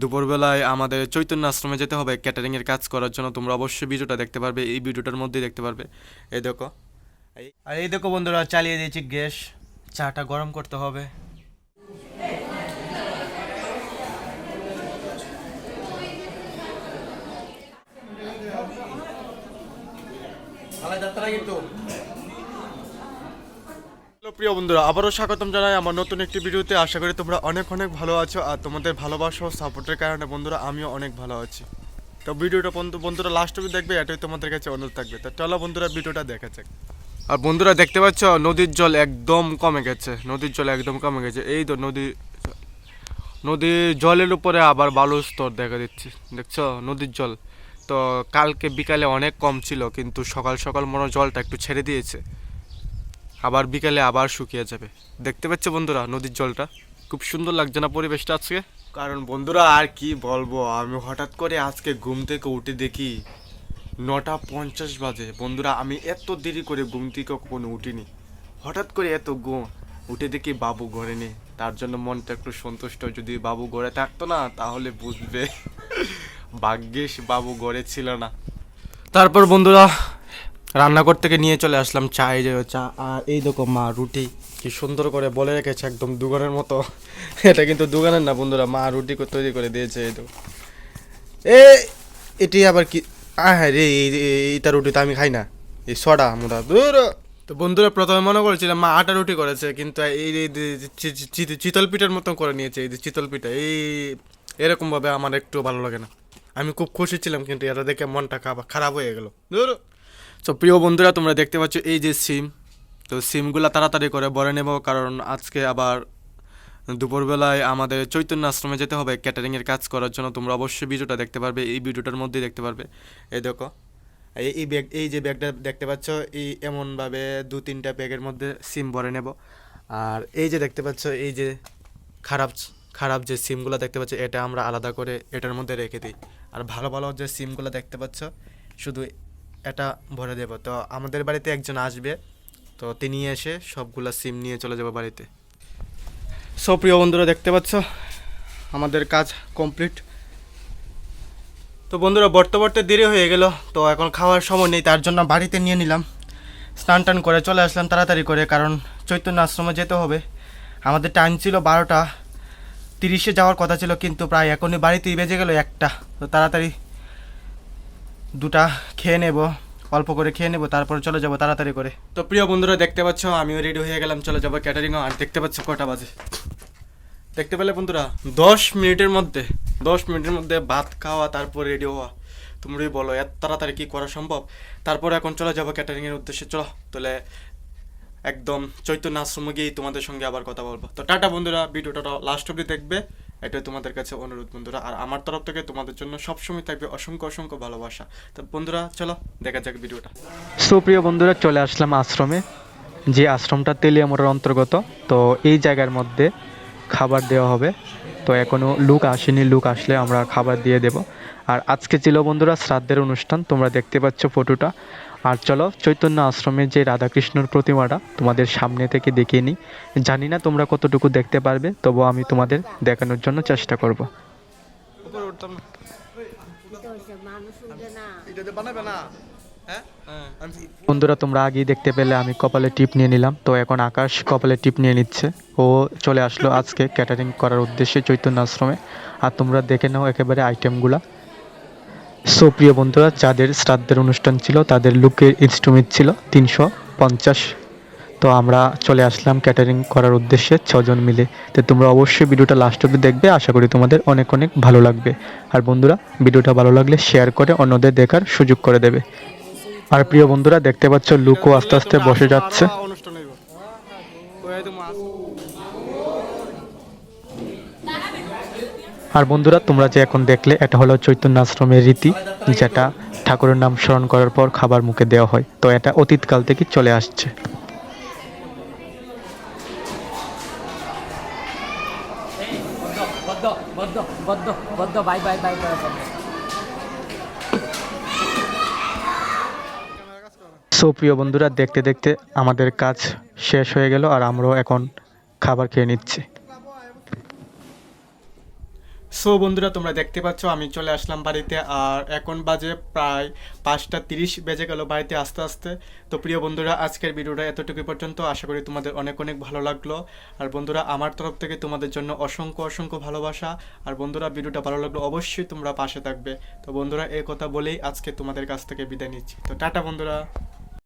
দুপুরবেলায় আমাদের চৈতন্য আশ্রমে যেতে হবে। ক্যাটারিং এর কাজ করার জন্য তোমরা অবশ্যই ভিডিওটা দেখতে পারবে। এই ভিডিওটার মধ্যেই দেখতে পারবে। এই দেখো। আর এই দেখো বন্ধুরা, চালিয়ে দিয়েছি গ্যাস। চাটা গরম করতে হবে। প্রিয় বন্ধুরা, আবারও স্বাগতম জানাই আমার নতুন একটি ভিডিওতে। আশা করি তোমরা অনেক অনেক ভালো আছো আর তোমাদের ভালোবাসা ও সাপোর্টের কারণে বন্ধুরা আমিও অনেক ভালো আছি। তো ভিডিওটা বন্ধু, বন্ধুরা লাস্ট অবধি দেখবে, এটাই তোমাদের কাছে অনুরোধ থাকবে। তো চলো বন্ধুরা ভিডিওটা দেখা যাক। আর বন্ধুরা দেখতে পাচ্ছ, নদীর জল একদম কমে গেছে, নদীর জল একদম কমে গেছে। এই তো নদী, নদীর জলের উপরে আবার বালুর স্তর দেখা দিচ্ছে, দেখছ? নদীর জল। তো কালকে বিকালে অনেক কম ছিল, কিন্তু সকাল সকাল মনে জলটা একটু ছেড়ে দিয়েছে। আবার বিকালে আবার শুকিয়ে যাবে। দেখতে পাচ্ছ বন্ধুরা নদীর জলটা? খুব সুন্দর লাগছে না পরিবেশটা আজকে? কারণ বন্ধুরা আর কি বলব আমি হঠাৎ করে আজকে ঘুম থেকে উঠে দেখি নটা পঞ্চাশ বাজে। বন্ধুরা আমি এত দেরি করে ঘুম থেকে কখনো উঠিনি। হঠাৎ করে এত ঘুম উঠে দেখি বাবু ঘরে নেই। তার জন্য মনটা একটু সন্তুষ্ট। যদি বাবু ঘরে থাকতো না তাহলে বুঝবে। ভাগ্যিস বাবু ঘরে ছিল না। তারপর বন্ধুরা রান্নাঘর থেকে নিয়ে চলে আসলাম চা এই যে চা আর এই দেখো মা রুটি। কি সুন্দর করে বলে রেখেছে একদম দোকানের মতো। এটা কিন্তু দোকানের না বন্ধুরা, মা রুটি তৈরি করে দিয়েছে, এই দেখো। এ, এটি আবার কি? হ্যাঁ রে, এই- এই- এইটা রুটি তো আমি খাই না। এই সডা মোটা দূর তো বন্ধুরা প্রথমে মনে করেছিলাম মা আটা রুটি করেছে, কিন্তু এই চিতল পিঠার মতন করে নিয়েছে, এই যে চিতল পিঠা। এই, এরকমভাবে আমার একটু ভালো লাগে না। আমি খুব খুশি ছিলাম, কিন্তু এটা দেখে মনটা খারাপ হয়ে গেল। দূর তো প্রিয় বন্ধুরা, তোমরা দেখতে পাচ্ছ এই যে সিম। তো সিমগুলো তাড়াতাড়ি করে ভরে নেব, কারণ আজকে আবার দুপুরবেলায় আমাদের চৈতন্য আশ্রমে যেতে হবে ক্যাটারিংয়ের কাজ করার জন্য। তোমরা অবশ্যই ভিডিওটা দেখতে পারবে, এই ভিডিওটার মধ্যেই দেখতে পারবে। এই দেখো, এই এই ব্যাগ, এই যে ব্যাগটা দেখতে পাচ্ছ, এই এমনভাবে দু তিনটা ব্যাগের মধ্যে সিম ভরে নেব। আর এই যে দেখতে পাচ্ছ, এই যে খারাপ খারাপ যে সিমগুলো দেখতে পাচ্ছ, এটা আমরা আলাদা করে এটার মধ্যে রেখে দিই। আর ভালো ভালো যে সিমগুলো দেখতে পাচ্ছ, শুধু এটা ভরে দেবো। তো আমাদের বাড়িতে একজন আসবে। তো তিনি এসে সবগুলা সিম নিয়ে চলে যাব বাড়িতে। সো, প্রিয় বন্ধুরা, দেখতে পাচ্ছ? আমাদের কাজ কমপ্লিট। তো বন্ধুরা বর্তে বর্তে দেরি হয়ে গেল। তো এখন খাওয়ার সময় নেই, তার জন্য বাড়িতে নিয়ে নিলাম। স্নান টান করে চলে আসলাম তাড়াতাড়ি করে, কারণ চৈতন্য আশ্রমে যেতে হবে। আমাদের টাইম ছিল বারোটা। তিরিশে যাওয়ার কথা ছিল, কিন্তু প্রায় এখনই বাড়িতেই বেজে গেল একটা। তো তাড়াতাড়ি দুটা খেয়ে নেব, অল্প করে খেয়ে নেব, তারপরে চলে যাব তাড়াতাড়ি করে। তো প্রিয় বন্ধুরা, দেখতে পাচ্ছ, আমিও রেডি হয়ে গেলাম, চলে যাব ক্যাটারিং আর দেখতে পাচ্ছ কটা বাজে। দেখতে পেলে বন্ধুরা, দশ মিনিটের মধ্যে, দশ মিনিটের মধ্যে ভাত খাওয়া, তারপর রেডি হওয়া। তোমরাই বলো, এত তাড়াতাড়ি কী করা সম্ভব? তারপর এখন চলে যাব ক্যাটারিংয়ের উদ্দেশ্যে, চলো। তাহলে একদম চৈতন্য আশ্রমে গিয়েই তোমাদের সঙ্গে আবার কথা বলব। তো টাটা বন্ধুরা ভিডিওটা লাস্ট অব্দি দেখবে। এটাই তোমাদের কাছে অনুরোধ, বন্ধুরা। আর আমার তরফ থেকে তোমাদের জন্য সবসময় থাকবে অসংখ্য অসংখ্য ভালোবাসা। তো বন্ধুরা, চলো, দেখা যাক ভিডিওটা। সুপ্রিয় বন্ধুরা, চলে আসলাম আশ্রমে, যে আশ্রমটা তেলিয়ামোড়ের অন্তর্গত। তো এই জায়গার মধ্যে খাবার দেওয়া হবে। তো এখনও লুক আসেনি, লুক আসলে আমরা খাবার দিয়ে দেব। আর আজকে ছিল বন্ধুরা শ্রাদ্ধের অনুষ্ঠান, তোমরা দেখতে পাচ্ছ ফটোটা আর চলো চৈতন্য আশ্রমের যে রাধাকৃষ্ণর প্রতিমাটা তোমাদের সামনে থেকে দেখিয়ে নিই। জানি না তোমরা কতটুকু দেখতে পারবে তবু আমি তোমাদের দেখানোর জন্য চেষ্টা করব। বন্ধুরা, তোমরা আগেই দেখতে পেলে আমি কপালে টিপ নিয়ে নিলাম, তো এখন আকাশ কপালে টিপ নিয়ে নিচ্ছে। ও চলে আসলো আজকে ক্যাটারিং করার উদ্দেশ্যে চৈতন্য আশ্রমে। আর তোমরা দেখে নাও একেবারে আইটেমগুলা সো প্রিয় বন্ধুরা, যাদের শ্রাদ্ধের অনুষ্ঠান ছিল, তাদের লুকের ইনস্ট্রুমেন্ট ছিল তিনশো পঞ্চাশ। তো আমরা চলে আসলাম ক্যাটারিং করার উদ্দেশ্যে ছজন মিলে। তো তোমরা অবশ্যই ভিডিওটা লাস্ট অব্দি দেখবে, আশা করি তোমাদের অনেক অনেক ভালো লাগবে। আর বন্ধুরা, ভিডিওটা ভালো লাগলে শেয়ার করে অন্যদের দেখার সুযোগ করে দেবে। আর প্রিয় বন্ধুরা, দেখতে পাচ্ছ লুকও আস্তে আস্তে বসে যাচ্ছে অনুষ্ঠান হইব ওই তো মাছ আর বন্ধুরা, তোমরা যে এখন দেখলে, এটা হলো চৈতন্য আশ্রমের রীতি, যেটা ঠাকুরের নাম স্মরণ করার পর খাবার মুখে দেওয়া হয়। তো এটা অতীতকাল থেকে চলে আসছে। সো প্রিয় বন্ধুরা, দেখতে দেখতে আমাদের কাজ শেষ হয়ে গেল আর আমরাও এখন খাবার খেয়ে নিচ্ছি। সো বন্ধুরা, তোমরা দেখতে পাচ্ছ, আমি চলে আসলাম বাড়িতে, আর এখন বাজে প্রায় পাঁচটা তিরিশ বেজে গেল বাড়িতে আস্তে আস্তে। তো প্রিয় বন্ধুরা, আজকের ভিডিওটা এতটুকু পর্যন্ত। আশা করি তোমাদের অনেক অনেক ভালো লাগল। আর বন্ধুরা, আমার তরফ থেকে তোমাদের জন্য অসংখ্য অসংখ্য ভালোবাসা। আর বন্ধুরা, ভিডিওটা ভালো লাগল অবশ্যই তোমরা পাশে থাকবে। তো বন্ধুরা এই কথা বলেই আজকে তোমাদের কাছ থেকে বিদায় নিচ্ছি। তো টাটা বন্ধুরা।